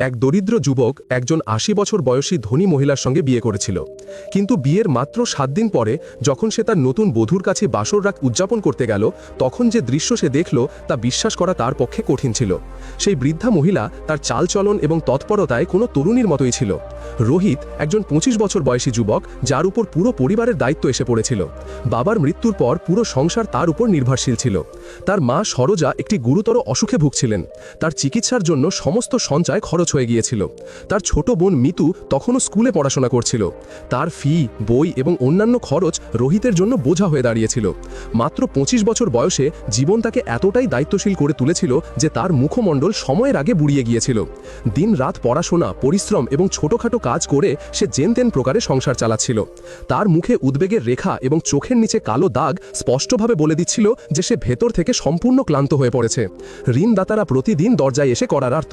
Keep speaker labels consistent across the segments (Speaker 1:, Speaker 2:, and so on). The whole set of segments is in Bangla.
Speaker 1: এক দরিদ্র যুবক একজন আশি বছর বয়সী ধনী মহিলার সঙ্গে বিয়ে করেছিল। কিন্তু বিয়ের মাত্র সাত দিন পরে যখন সে তার নতুন বধূর কাছে বাসর রাত উদযাপন করতে গেল, তখন যে দৃশ্য সে দেখল তা বিশ্বাস করা তার পক্ষে কঠিন ছিল। সেই বৃদ্ধা মহিলা তার চালচলন এবং তৎপরতায় কোনো তরুণীর মতোই ছিল। রোহিত একজন পঁচিশ বছর বয়সী যুবক যার উপর পুরো পরিবারের দায়িত্ব এসে পড়েছিল। বাবার মৃত্যুর পর পুরো সংসার তার উপর নির্ভরশীল ছিল। তার মা সরোজা একটি গুরুতর অসুখে ভুগছিলেন। তার চিকিৎসার জন্য সমস্ত সঞ্চয় খরচ হয়ে গিয়েছিল। তার ছোট বোন মিতু তখনও স্কুলে পড়াশোনা করছিল। তার ফি, বই এবং অন্যান্য খরচ রোহিতের জন্য বোঝা হয়ে দাঁড়িয়েছিল। মাত্র পঁচিশ বছর বয়সে জীবন তাকে এতটাই দায়িত্বশীল করে তুলেছিল যে তার মুখমণ্ডল সময়ের আগে বুড়িয়ে গিয়েছিল। দিন রাত পড়াশোনা, পরিশ্রম এবং ছোটখাটো কাজ করে সে জেন তেন প্রকারে সংসার চালাচ্ছিল। তার মুখে উদ্বেগের রেখা এবং চোখের নিচে কালো দাগ স্পষ্টভাবে বলে দিচ্ছিল যে সে ভেতর থেকে সম্পূর্ণ ক্লান্ত হয়ে পড়েছে। ঋণদাতারা প্রতিদিন দরজায় এসে করারার্ত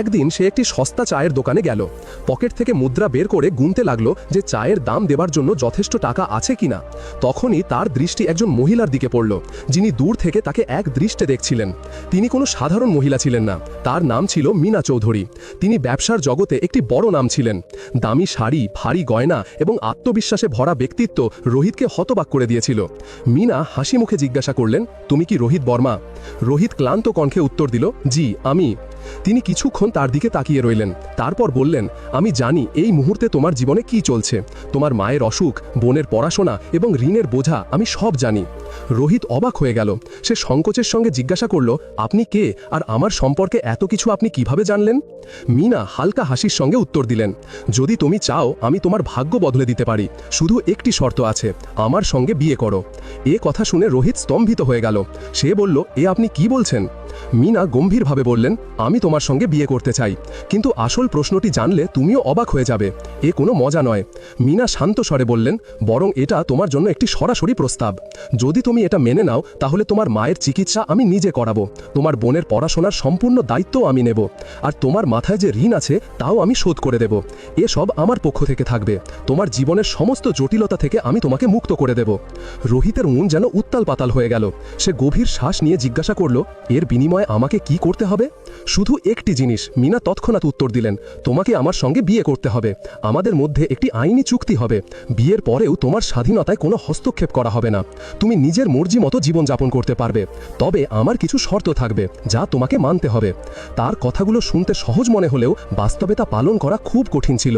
Speaker 1: একদিন সে একটি সস্তা চায়ের দোকানে গেল। পকেট থেকে মুদ্রা বের করে গুনতে লাগল যে চায়ের দাম দেবার জন্য যথেষ্ট টাকা আছে কিনা। তখনই তার দৃষ্টি একজন মহিলার দিকে পড়ল, যিনি দূর থেকে তাকে এক দৃষ্টে দেখছিলেন। তিনি কোনো সাধারণ মহিলা ছিলেন না। তার নাম ছিল মিনা চৌধুরী। তিনি ব্যবসার জগতে একটি বড় নাম ছিলেন। দামি শাড়ি, ভারী গয়না এবং আত্মবিশ্বাসে ভরা ব্যক্তিত্ব রোহিতকে হতবাক করে দিয়েছিল। মিনা হাসি মুখে জিজ্ঞাসা করলেন, তুমি কি রোহিত বর্মা? রোহিত ক্লান্ত কণ্ঠে উত্তর দিল, জি, আমি। তিনি কিছুক্ষণ তার দিকে তাকিয়ে রইলেন। তারপর বললেন, আমি জানি এই মুহূর্তে তোমার জীবনে কি চলছে। তোমার মায়ের অসুখ, বোনের পড়াশোনা এবং ঋণের বোঝা আমি সব জানি। রোহিত অবাক হয়ে গেল। সে সংকোচের সঙ্গে জিজ্ঞাসা করল, আপনি কে? আর আমার সম্পর্কে এত কিছু আপনি কীভাবে জানলেন? মিনা হালকা হাসির সঙ্গে উত্তর দিলেন, যদি তুমি চাও, আমি তোমার ভাগ্য বদলে দিতে পারি। শুধু একটি শর্ত আছে, আমার সঙ্গে বিয়ে করো। এ কথা শুনে রোহিত স্তম্ভিত হয়ে গেল। সে বলল, এ আপনি কি বলছেন? মিনা গম্ভীরভাবে বললেন, আমি তোমার সঙ্গে বিয়ে করতে চাই। কিন্তু আসল প্রশ্নটি জানলে তুমিও অবাক হয়ে যাবে। এ কোনো মজা নয়। মিনা শান্ত স্বরে বললেন, বরং এটা তোমার জন্য একটি সরাসরি প্রস্তাব। যদি তুমি এটা মেনে নাও, তাহলে তোমার মায়ের চিকিৎসা আমি নিজে করাবো। তোমার বোনের পড়াশোনার সম্পূর্ণ দায়িত্বও আমি নেব। আর তোমার মাথায় যে ঋণ আছে, তাও আমি শোধ করে দেব। এসব আমার পক্ষ থেকে থাকবে। তোমার জীবনের সমস্ত জটিলতা থেকে আমি তোমাকে মুক্ত করে দেব। রোহিতের মন যেন উত্তাল পাতাল হয়ে গেল। সে গভীর শ্বাস নিয়ে জিজ্ঞাসা করল, এর বিনিময়ে আমাকে কি করতে হবে? শুধু একটি জিনিস মিনা তৎক্ষণাৎ উত্তর দিলেন, তোমাকে আমার সঙ্গে বিয়ে করতে হবে। আমাদের মধ্যে একটি আইনি চুক্তি হবে। বিয়ের পরেও তোমার স্বাধীনতায় কোনো হস্তক্ষেপ করা হবে না। তুমি নিজের মর্জি মতো জীবনযাপন করতে পারবে। তবে আমার কিছু শর্ত থাকবে, যা তোমাকে মানতে হবে। তার কথাগুলো শুনতে সহজ মনে হলেও বাস্তবে তা পালন করা খুব কঠিন ছিল।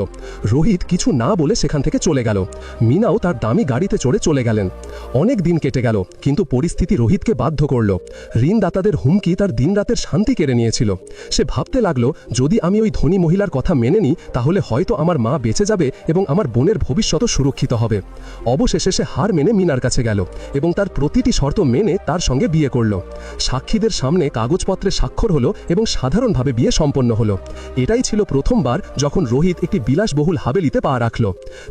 Speaker 1: রোহিত কিছু না বলে সেখান থেকে চলে গেল। মিনাও তার দামি গাড়িতে চড়ে চলে গেলেন। অনেক দিন কেটে গেল, কিন্তু পরিস্থিতি রোহিতকে বাধ্য করল। ঋণদাতাদের হুমকি তার দিনরাতের শান্তি কেড়ে নিয়েছিল। সে ভাবতে লাগল, যদি আমি ওই ধনী মহিলার কথা মেনে নিই, তাহলে হয়তো আমার মা বেঁচে যাবে এবং আমার বোনের ভবিষ্যৎও সুরক্ষিত হবে। অবশেষে সে হার মেনে মিনার কাছে গেল এবং তার প্রতিটি শর্ত মেনে তার সঙ্গে বিয়ে করল। সাক্ষীদের সামনে কাগজপত্রে স্বাক্ষর হলো এবং সাধারণভাবে বিয়ে সম্পন্ন হলো। এটাই ছিল প্রথমবার যখন রোহিত একটি বিলাসবহুল হাবেলিতে পা রাখল।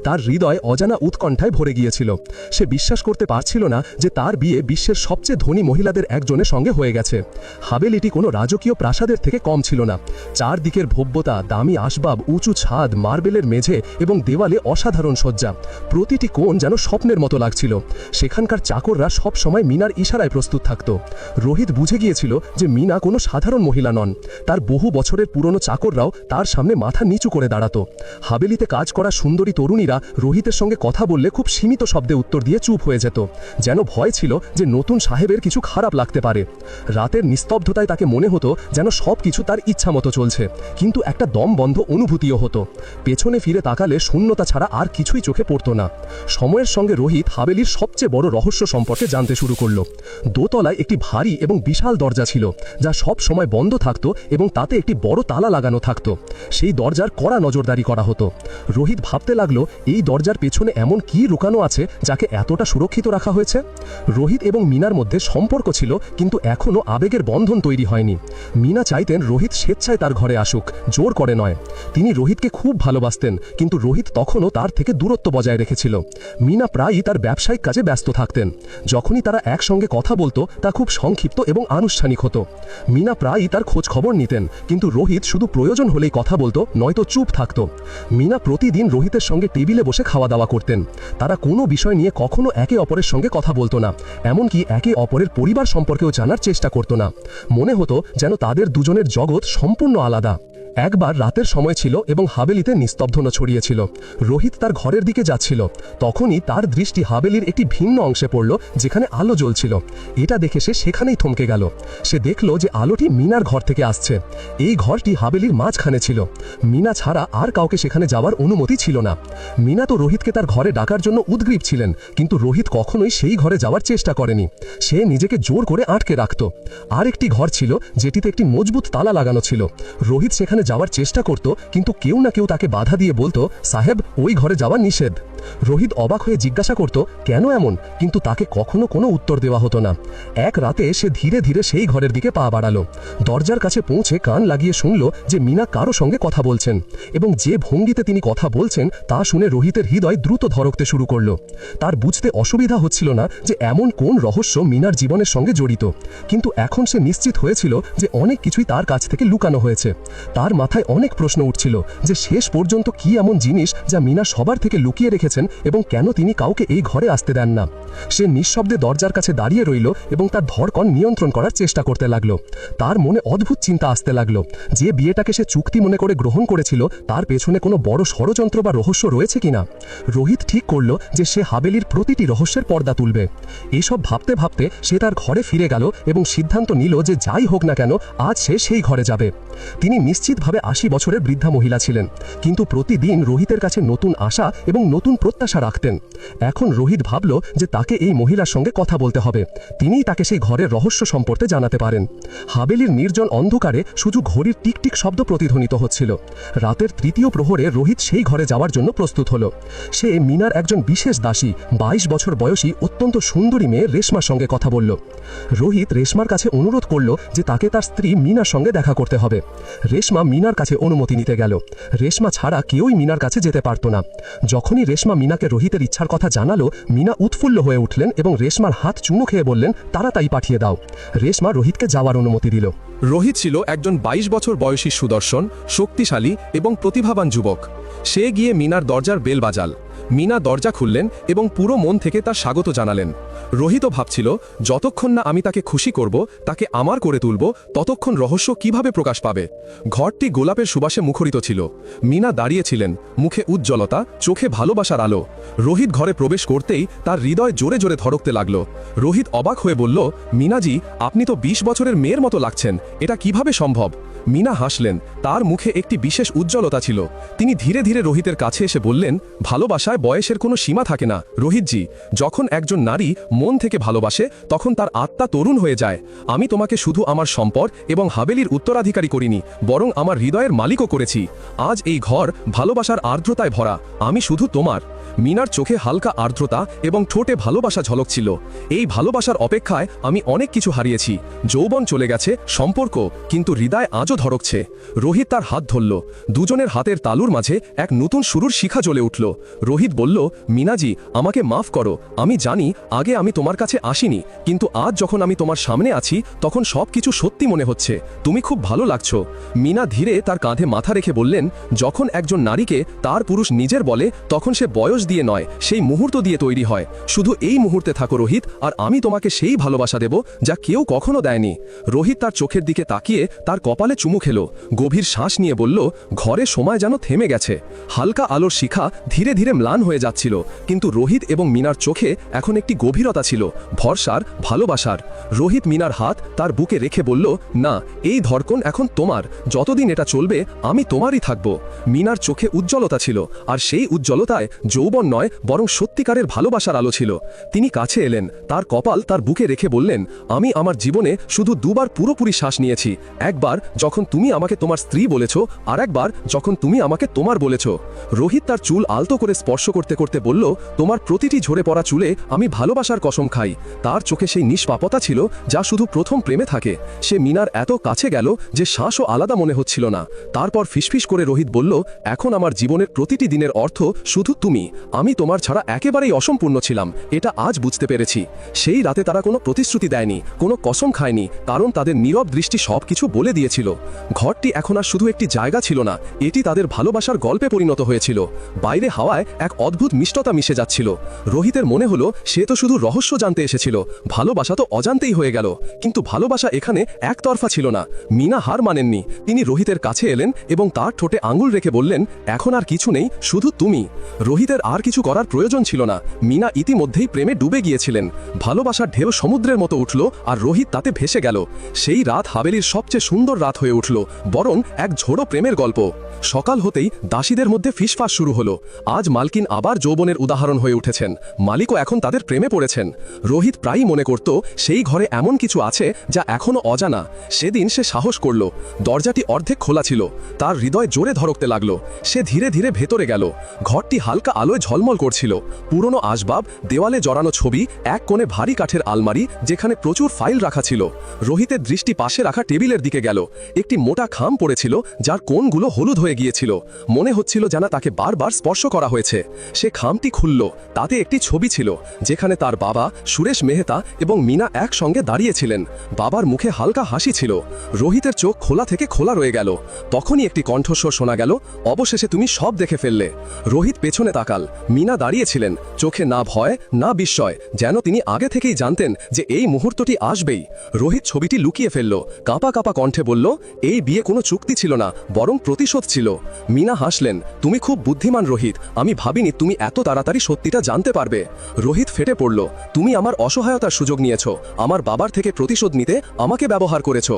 Speaker 1: তার হৃদয় অজানা উৎকণ্ঠায় ভরে গিয়েছিল। সে বিশ্বাস করতে পারছিল না যে তার বিয়ে বিশ্বের সবচেয়ে ধনী মহিলাদের একজনের সঙ্গে হয়ে গেছে। হাবেলিটি কোনো রাজকীয় প্রাসাদের থেকে কম ছিল না। চারদিকের ভব্যতা, দামি আসবাব, উঁচু ছাদ, মার্বেলের মেঝে এবং দেওয়ালে অসাধারণ সজ্জা প্রতিটি কোণ যেন স্বপ্নের মতো লাগছিল। সেখানকার চাকররা সব সময় মিনার ইশারায় প্রস্তুত থাকত। রোহিত বুঝে গিয়েছিল যে মিনা কোনো সাধারণ মহিলা নন। তার বহু বছরের পুরনো চাকররাও তার সামনে মাথা নিচু করে দাঁড়াতো। হাবেলিতে কাজ করা সুন্দরী তরুণীরা রোহিতের সঙ্গে কথা বললে খুব সীমিত শব্দে উত্তর দিয়ে চুপ হয়ে যেত। যেন ভয় ছিল যে নতুন সাহেবের কিছু খারাপ লাগতে পারে। রাতের নিস্তব্ধতায় তাকে মনে হতো যেন সব কিছু তার ইচ্ছা মতো চলছে। কিন্তু একটা দম বন্ধ অনুভূতিও হতো। পেছনে ফিরে তাকালে শূন্যতা ছাড়া আর কিছুই চোখে পড়তো না। সময়ের সঙ্গে রোহিত হাবেলির সবচেয়ে বড় রহস্য সম্পর্কে জানতে শুরু করল। দোতলায় একটি ভারী এবং বিশাল দরজা ছিল, যা সব সময় বন্ধ থাকতো এবং তাতে একটি বড় তালা লাগানো থাকতো। সেই দরজার কড়া নজরদারি করা হতো। রোহিত ভাবতে লাগল, এই দরজার পেছনে এমন কি লুকানো আছে যাকে এতটা সুরক্ষিত রাখা হয়েছে? রোহিত এবং মিনার মধ্যে সম্পর্ক ছিল, কিন্তু এখনও আবেগের বন্ধন তৈরি হয়নি। মিনা চাইতেন রোহিত স্বেচ্ছায় তার ঘরে আসুক, জোর করে নয়। তিনি রোহিতকে খুব ভালোবাসতেন, কিন্তু রোহিত তখনও তার থেকে দূরত্ব বজায় রেখেছিল। মিনা প্রায়ই তার ব্যবসায়িক কাজে ব্যস্ত থাকতেন। যখনই তারা একসঙ্গে কথা বলতো, তা খুব সংক্ষিপ্ত এবং আনুষ্ঠানিক হতো। মিনা প্রায়ই তার খোঁজ খবর নিতেন, কিন্তু রোহিত শুধু প্রয়োজন হলেই কথা বলতো, নয়তো চুপ থাকতো। মিনা প্রতিদিন রোহিতের সঙ্গে টেবিলে বসে খাওয়া দাওয়া করতেন। তারা কোনো বিষয় নিয়ে কখনো একে অপরের সঙ্গে কথা বলতো না, এমনকি একে অপরের পরিবার সম্পর্কেও জানার চেষ্টা করতো না। মনে হতো যেন তাদের দুজনের জগৎ সম্পূর্ণ আলাদা।
Speaker 2: একবার রাতের সময় ছিল এবং হাবেলিতে নিস্তব্ধতা ছড়িয়েছিল। রোহিত তার ঘরের দিকে যাচ্ছিল। তখনই তার দৃষ্টি হাবেলির একটি ভিন্ন অংশে পড়ল, যেখানে আলো জ্বলছিল। এটা দেখে সে সেখানেই থমকে গেল। সে দেখল যে আলোটি মিনার ঘর থেকে আসছে। এই ঘরটি হাবেলির মাঝখানে ছিল। মিনা ছাড়া আর কাউকে সেখানে যাওয়ার অনুমতি ছিল না। মিনা তো রোহিতকে তার ঘরে ডাকার জন্য উদ্গ্রীব ছিলেন, কিন্তু রোহিত কখনোই সেই ঘরে যাওয়ার চেষ্টা করেনি। সে নিজেকে জোর করে আটকে রাখত। আর একটি ঘর ছিল, যেটিতে একটি মজবুত তালা লাগানো ছিল। রোহিত সেখানে যাওয়ার চেষ্টা করত, কিন্তু কেউ না কেউ তাকে বাধা দিয়ে বলতো, সাহেব, ওই ঘরে যাওয়া নিষেধ। রোহিত অবাক হয়ে জিজ্ঞাসা করত, কেন এমন? কিন্তু তাকে কখনো কোনো উত্তর দেওয়া হতো না। এক রাতে সে ধীরে ধীরে সেই ঘরের দিকে পা বাড়ালো। দরজার কাছে পৌঁছে কান লাগিয়ে শুনল যে মিনা কারও সঙ্গে কথা বলছেন এবং যে ভঙ্গিতে তিনি কথা বলছেন তা শুনে রোহিতের হৃদয় দ্রুত ধরকতে শুরু করল। তার বুঝতে অসুবিধা হচ্ছিল না যে এমন কোন রহস্য মিনার জীবনের সঙ্গে জড়িত। কিন্তু এখন সে নিশ্চিত হয়েছিল যে অনেক কিছুই তার কাছ থেকে লুকানো হয়েছে। তার মাথায় অনেক প্রশ্ন উঠছিল যে শেষ পর্যন্ত কি এমন জিনিস যা মিনা সবার থেকে লুকিয়ে রেখেছেন এবং কেন তিনি কাউকে এই ঘরে আসতে দেন না। সে নিঃশব্দে দরজার কাছে দাঁড়িয়ে রইল এবং তার ধরকন নিয়ন্ত্রণ করার চেষ্টা করতে লাগল। তার মনে অদ্ভুত চিন্তা আসতে লাগল। যে বিয়েটাকে সে চুক্তি মনে করে গ্রহণ করেছিল, তার পেছনে কোনো বড় ষড়যন্ত্র বা রহস্য রয়েছে কিনা? রোহিত ঠিক করল যে সে হাবেলির প্রতিটি রহস্যের পর্দা তুলবে। এসব ভাবতে ভাবতে সে তার ঘরে ফিরে গেল এবং সিদ্ধান্ত নিল যে যাই হোক না কেন, আজ সে সেই ঘরে যাবে। তিনি নিশ্চিতভাবে আশি বছরের বৃদ্ধা মহিলা ছিলেন। কিন্তু প্রতিদিন রোহিতের কাছে নতুন আশা এবং নতুন প্রত্যাশা রাখতেন। এখন রোহিত ভাবল যে তাকে এই মহিলার সঙ্গে কথা বলতে হবে। তিনিই তাকে সেই ঘরের রহস্য সম্পর্কে জানাতে পারেন। হাবেলির নির্জন অন্ধকারে শুধু ঘড়ির টিকটিক শব্দ প্রতিধ্বনিত হচ্ছিল। রাতের তৃতীয় প্রহরে রোহিত সেই ঘরে যাওয়ার জন্য প্রস্তুত হল। সে মিনার একজন বিশেষ দাসী, বাইশ বছর বয়সী, অত্যন্ত সুন্দরী মেয়ে রেশমার সঙ্গে কথা বলল। রোহিত রেশমার কাছে অনুরোধ করল যে তাকে তার স্ত্রী মিনার সঙ্গে দেখা করতে হবে। রেশমা মিনার কাছে অনুমতি নিতে গেল। রেশমা ছাড়া কেউই মিনার কাছে যেতে পারত না। যখনই রেশমা মিনাকে রোহিতের ইচ্ছার কথা জানালো, মিনা উৎফুল্ল হয়ে উঠলেন এবং রেশমার হাত চুমু খেয়ে বললেন তারা তাই পাঠিয়ে দাও। রেশমা রোহিতকে যাওয়ার অনুমতি দিল।
Speaker 1: রোহিত ছিল একজন ২২ বছর বয়সী সুদর্শন, শক্তিশালী এবং প্রতিভাবান যুবক। সে গিয়ে মিনার দরজার বেল বাজাল। মিনা দরজা খুললেন এবং পুরো মন থেকে তার স্বাগত জানালেন। রোহিতও ভাবছিল, যতক্ষণ না আমি তাকে খুশি করব, তাকে আমার করে তুলব, ততক্ষণ রহস্য কীভাবে প্রকাশ পাবে? ঘরটি গোলাপের সুবাসে মুখরিত ছিল। মিনা দাঁড়িয়েছিলেন, মুখে উজ্জ্বলতা, চোখে ভালোবাসার আলো। রোহিত ঘরে প্রবেশ করতেই তার হৃদয় জোরে জোরে ধরকতে লাগল। রোহিত অবাক হয়ে বলল, মিনাজি, আপনি তো ২০ বছরের মেয়ের মতো লাগছেন এটা কীভাবে সম্ভব? মিনা হাসলেন। তার মুখে একটি বিশেষ উজ্জ্বলতা ছিল। তিনি ধীরে ধীরে রোহিতের কাছে এসে বললেন, ভালোবাসায় বয়সের কোনো সীমা থাকে না। রোহিতজি যখন একজন নারী মন থেকে ভালোবাসে, তখন তার আত্মা তরুণ হয়ে যায়। আমি তোমাকে শুধু আমার সম্পদ এবং হাবেলির উত্তরাধিকারী করিনি, বরং আমার হৃদয়ের মালিকও করেছি। আজ এই ঘর ভালোবাসার আর্দ্রতায় ভরা। আমি শুধু তোমার। মিনার চোখে হালকা আর্দ্রতা এবং ঠোঁটে ভালোবাসা ঝলক ছিল। এই ভালোবাসার অপেক্ষায় আমি অনেক কিছু হারিয়েছি। যৌবন চলে গেছে, সম্পর্ক, কিন্তু হৃদয় আজও ধরকছে রোহিত তার হাত ধরল। দুজনের হাতের তালুর মাঝে এক নতুন শুরুর শিখা জ্বলে উঠল। রোহিত বলল, মিনাজি, আমাকে মাফ করো। আমি জানি, আগে আমি তোমার কাছে আসিনি, কিন্তু আজ যখন আমি তোমার সামনে আছি, তখন সব কিছু সত্যি মনে হচ্ছে। তুমি খুব ভালো লাগছো। মিনা ধীরে তার কাঁধে মাথা রেখে বললেন, যখন একজন নারীকে তার পুরুষ নিজের বলে, তখন সে বয়স দিয়ে নয়, সেই মুহূর্ত দিয়ে তৈরি হয়। শুধু এই মুহূর্তে থাকো রোহিত, আর আমি তোমাকে সেই ভালোবাসা দেব যা কেউ কখনো দেয়নি। রোহিত তার চোখের দিকে তাকিয়ে তার কপালে চুমু খেলো, গভীর শ্বাস নিয়ে বলল, ঘরে সময় যেন থেমে গেছে। হালকা আলোর শিখা ধীরে ধীরে ম্লান হয়ে যাচ্ছিল, কিন্তু রোহিত এবং মিনার চোখে এখন একটি গভীরতা ছিল, ভরসার, ভালোবাসার। রোহিত মিনার হাত তার বুকে রেখে বলল, না, এই ধরকন এখন তোমার। যতদিন এটা চলবে, আমি তোমারই থাকব। মিনার চোখে উজ্জ্বলতা ছিল, আর সেই উজ্জ্বলতায় যৌবন নয়, বরং সত্যিকারের ভালোবাসার আলো ছিল। তিনি কাছে এলেন, তার কপাল তার বুকে রেখে বললেন, আমি আমার জীবনে শুধু দুবার পুরোপুরি শ্বাস নিয়েছি। একবার যখন তুমি আমাকে তোমার স্ত্রী বলেছ, আর একবার যখন তুমি আমাকে তোমার বলেছ। রোহিত তার চুল আলতো করে স্পর্শ করতে করতে বলল, তোমার প্রতিটি ঝরে পড়া চুলে আমি ভালোবাসার কসম খাই। তার চোখে সেই নিষ্পাপতা ছিল যা শুধু প্রথম প্রেমে থাকে। সে মিনার এত কাছে গেল যে শ্বাসও আলাদা মনে হচ্ছিল না। তারপর ফিসফিস করে রোহিত বলল, এখন আমার জীবনের প্রতিটি দিনের অর্থ শুধু তুমি। আমি তোমার ছাড়া একেবারেই অসম্পূর্ণ ছিলাম, এটা আজ বুঝতে পেরেছি। সেই রাতে তারা কোনো প্রতিশ্রুতি দেয়নি, কোনো কসম খায়নি, কারণ তাদের নীরব দৃষ্টি সব কিছু বলে দিয়েছিল। ঘরটি এখন আর শুধু একটি জায়গা ছিল না, এটি তাদের ভালোবাসার গল্পে পরিণত হয়েছিল। বাইরে হাওয়ায় এক অদ্ভুত মিষ্টতা মিশে যাচ্ছিল। রোহিতের মনে হলো, সে তো শুধু রহস্য জানতে এসেছিল, ভালোবাসা তো অজান্তেই হয়ে গেল। কিন্তু ভালোবাসা এখানে একতরফা ছিল না, মিনা হার মানেননি। তিনি রোহিতের কাছে এলেন এবং তার ঠোঁটে আঙুল রেখে বললেন, এখন আর কিছু নেই, শুধু তুমি। রোহিতের আর কিছু করার প্রয়োজন ছিল না। মিনা ইতিমধ্যেই প্রেমে ডুবে গিয়েছিলেন। ভালোবাসার ঢেউ সমুদ্রের মতো উঠল আর রোহিত তাতে ভেসে গেল। সেই রাত হাবেলির সবচেয়ে সুন্দর রাত হয়ে উঠল, বরং এক ঝোড়ো প্রেমের গল্প। সকাল হতেই দাসীদের মধ্যে ফিসফাস শুরু হলো। আজ মালকিন আবার যৌবনের উদাহরণ হয়ে উঠেছেন। মালিকও এখন তাদের প্রেমে পড়েছেন। রোহিত প্রায়ই মনে করত, সেই ঘরে এমন কিছু আছে যা এখনও অজানা। সেদিন সে সাহস করল। দরজাটি অর্ধেক খোলা ছিল। তার হৃদয় জোরে ধরকতে লাগল। সে ধীরে ধীরে ভেতরে গেল। ঘরটি হালকা আলোয় ঝলমল করছিল। পুরনো আসবাব, দেওয়ালে জড়ানো ছবি, এক কোণে ভারী কাঠের আলমারি, যেখানে প্রচুর ফাইল রাখা ছিল। রোহিতের দৃষ্টি পাশে রাখা টেবিলের দিকে গেল। একটি মোটা খাম পড়েছিল, যার কোণগুলো হলুদ হয়ে গিয়েছিল। মনে হচ্ছিল যেন তাকে বারবার স্পর্শ করা হয়েছে। সে খামটি খুলল। তাতে একটি ছবি ছিল, যেখানে তার বাবা, সুরেশ মেহতা এবং মিনা একসঙ্গে দাঁড়িয়েছিলেন। বাবার মুখে হালকা হাসি ছিল। রোহিতের চোখ খোলা থেকে খোলা রয়ে গেল। তখনই একটি কণ্ঠস্বর শোনা গেল, অবশেষে তুমি সব দেখে ফেললে। রোহিত পেছনে তাকাল। মিনা দাঁড়িয়েছিলেন। চোখে না ভয়, না বিস্ময়, যেন তিনি আগে থেকেই জানতেন যে এই মুহূর্তটি আসবেই। রোহিত ছবিটি লুকিয়ে ফেলল, কাঁপা কাঁপা কণ্ঠে বলল, এই বিয়ে কোনো চুক্তি ছিল না, বরং প্রতিশোধ ছিল। মিনা হাসলেন, তুমি খুব বুদ্ধিমান রোহিত, আমি ভাবিনি তুমি এত তাড়াতাড়ি সত্যিটা জানতে পারবে। রোহিত ফেটে পড়ল, তুমি আমার অসহায়তার সুযোগ নিয়েছ, আমার বাবার থেকে প্রতিশোধ নিতে আমাকে ব্যবহার করেছ।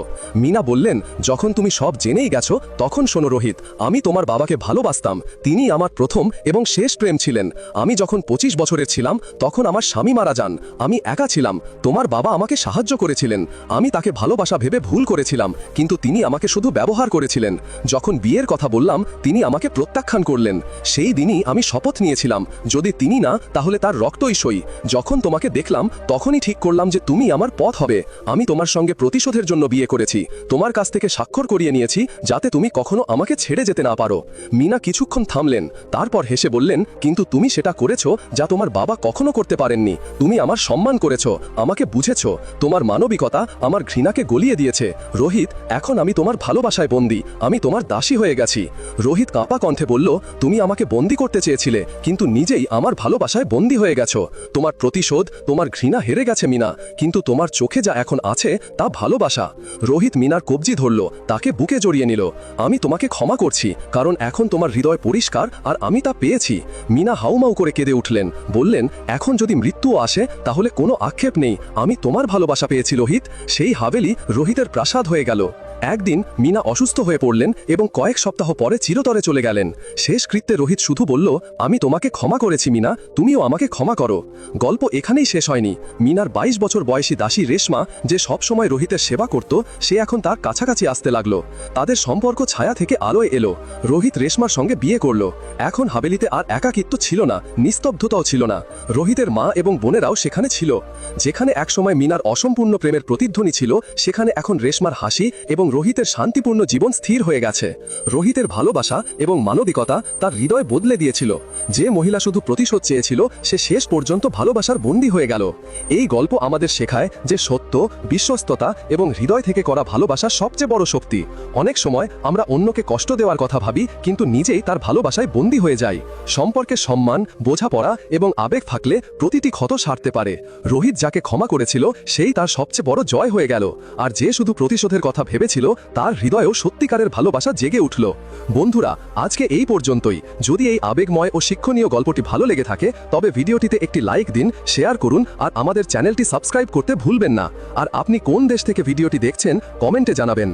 Speaker 1: মিনা বললেন, যখন তুমি সব জেনেই গেছো, তখন শোনো রোহিত, আমি তোমার বাবাকে ভালোবাসতাম তিনি আমার প্রথম এবং শেষ প্রেম ছিলেন। আমি যখন পঁচিশ বছরের ছিলাম, তখন আমার স্বামী মারা যান। আমি একা ছিলাম। তোমার বাবা আমাকে সাহায্য করেছিলেন। আমি তাকে ভালোবাসা ভেবে ভুল করেছিলাম, কিন্তু তিনি আমাকে শুধু ব্যবহার করেছিলেন। যখন বিয়ের কথা বললাম, তিনি আমাকে প্রত্যাখ্যান করলেন। সেই দিনই আমি শপথ নিয়েছিলাম, যদি তিনি না, তাহলে তার রক্তই সই। যখন তোমাকে দেখলাম, তখনই ঠিক করলাম যে তুমি আমার পথ হবে। আমি তোমার সঙ্গে প্রতিশোধের জন্য বিয়ে করেছি। তোমার কাছ থেকে স্বাক্ষর করিয়ে নিয়েছি, যাতে তুমি কখনো আমাকে ছেড়ে যেতে না পারো। মিনা কিছুক্ষণ থামলেন, তারপর হেসে বললেন কিন্তু তুমি সেটা করেছ যা তোমার বাবা কখনো করতে পারেননি। তুমি আমার সম্মান করেছ, আমাকে বুঝেছ, তোমার মানবিকতা আমার ঘৃণাকে গলিয়ে দিয়েছে। রোহিত, এখন আমি তোমার ভালোবাসায় বন্দি, আমি তোমার দাসী হয়ে গেছি। রোহিত কাঁপা কণ্ঠে বলল, তুমি আমাকে বন্দি করতে চেয়েছিলে, কিন্তু নিজেই আমার ভালোবাসায় বন্দি হয়ে গেছো। তোমার প্রতিশোধ, তোমার ঘৃণা হেরে গেছে মিনা, কিন্তু তোমার চোখে যা এখন আছে, তা ভালোবাসা। রোহিত মিনার কবজি ধরল, তাকে বুকে জড়িয়ে নিল, আমি তোমাকে ক্ষমা করছি, কারণ এখন তোমার হৃদয় পরিষ্কার আর আমি তা পেয়েছি। মিনা হাউমাউ করে কেঁদে উঠলেন। বললেন, এখন যদি মৃত্যুও আসে, তাহলে কোনো আক্ষেপ নেই। আমি তোমার ভালোবাসা পেয়েছি রোহিত সেই হাভেলি রোহিতের প্রাসাদ হয়ে গেল। একদিন মিনা অসুস্থ হয়ে পড়লেন এবং কয়েক সপ্তাহ পরে চিরতরে চলে গেলেন। শেষ কৃত্যে রোহিত শুধু বলল, আমি তোমাকে ক্ষমা করেছি, মিনা। তুমিও আমাকে ক্ষমা করো। গল্প এখানেই শেষ হয়নি। মিনার ২২ বছর বয়সী দাসী রেশমা যে সবসময় রোহিতের সেবা করত, সে এখন তার কাছাকাছি আসতে লাগল। তাদের সম্পর্ক ছায়া থেকে আলোয় এলো। রোহিত রেশমার সঙ্গে বিয়ে করল। এখন হাবেলিতে আর একাকিত্ব ছিল না, নিস্তব্ধতাও ছিল না। রোহিতের মা এবং বোনেরাও সেখানে ছিল। যেখানে একসময় মিনার অসম্পূর্ণ প্রেমের প্রতিধ্বনি ছিল, সেখানে এখন রেশমার হাসি এবং রোহিতের শান্তিপূর্ণ জীবন স্থির হয়ে গেছে। রোহিতের ভালোবাসা এবং মানবিকতা তার হৃদয় বদলে দিয়েছিল। যে মহিলা শুধু প্রতিশোধ চেয়েছিল, সে শেষ পর্যন্ত ভালোবাসার বন্দী হয়ে গেল। এই গল্প আমাদের শেখায় যে সত্য, বিশ্বস্ততা এবং হৃদয় থেকে করা ভালোবাসা সবচেয়ে বড় শক্তি। অনেক সময় আমরা অন্যকে কষ্ট দেওয়ার কথা ভাবি, কিন্তু নিজেই তার ভালোবাসায় বন্দী হয়ে যাই। সম্পর্কে সম্মান, বোঝাপড়া এবং আবেগ থাকলে প্রতিটি ক্ষত সারতে পারে। রোহিত যাকে ক্ষমা করেছিল, সেই তার সবচেয়ে বড় জয় হয়ে গেল। আর যে শুধু প্রতিশোধের কথা ভেবেছিল, তার হৃদয়েও সত্যিকারের ভালোবাসা জেগে উঠল। বন্ধুরা, আজকে এই পর্যন্তই। যদি এই আবেগময় ও শিক্ষণীয় গল্পটি ভালো লেগে থাকে, তবে ভিডিওটিতে একটি লাইক দিন শেয়ার করুন, আর আমাদের চ্যানেলটি সাবস্ক্রাইব করতে ভুলবেন না। আর আপনি কোন দেশ থেকে ভিডিওটি দেখছেন কমেন্টে জানাবেন।